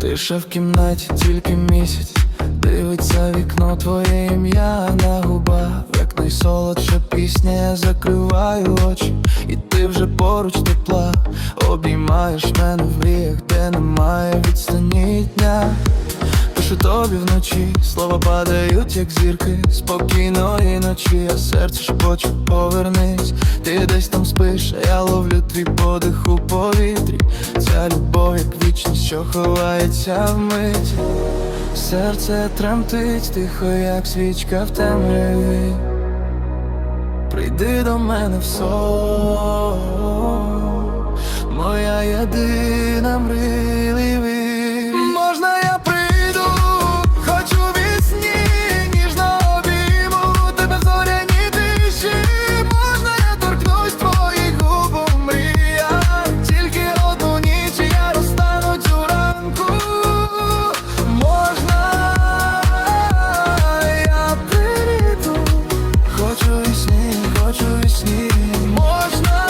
Тиша в кімнаті тільки місяць, дивиться вікно твоє ім'я на губах, як найсолодша пісня, я закриваю очі, і ти вже поруч тепла, обіймаєш мене в мріях, де немає відстані дня. Пишу тобі вночі, слова падають, як зірки, спокійної ночі, а серце шепоче, повернись, ти десь там спиш, а я ловлю твій подих у повітрі. Ця любов, як вічність, що ховається в миті. Серце тремтить, тихо, як свічка в темряві. Прийди до мене в сон, вісні, хочу вісні. Можна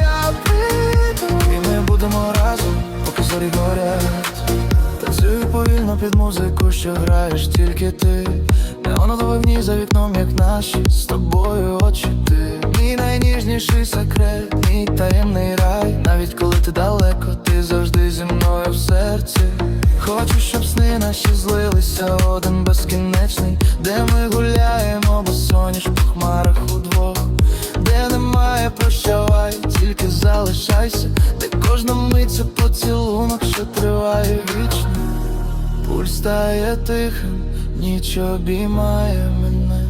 я прийду, і ми будемо разом, поки зорі горять. Танцюю повільно під музику, що граєш тільки ти. Неонове в ній за вікном, як наші з тобою очі ти. Мій найніжніший секрет, мій таємний злилися один безкінечний, де ми гуляємо, бо соняш по хмарах удвох, де немає прощавай, тільки залишайся, де кожна мить поцілунок, що триває вічно. Пульс стає тихим, ніч обіймає мене.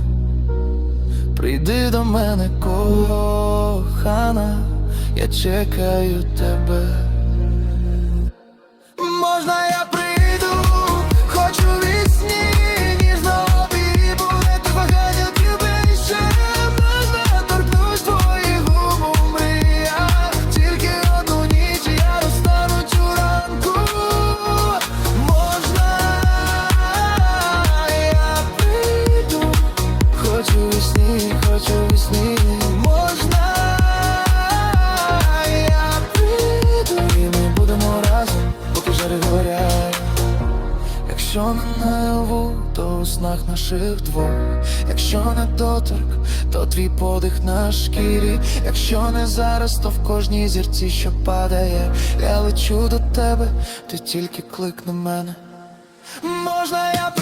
Прийди до мене, кохана, я чекаю тебе. Якщо не наяву, то у снах наших двох. Якщо не доторк, то твій подих на шкірі. Якщо не зараз, то в кожній зірці, що падає. Я лечу до тебе, ти тільки кликни мене. Можна я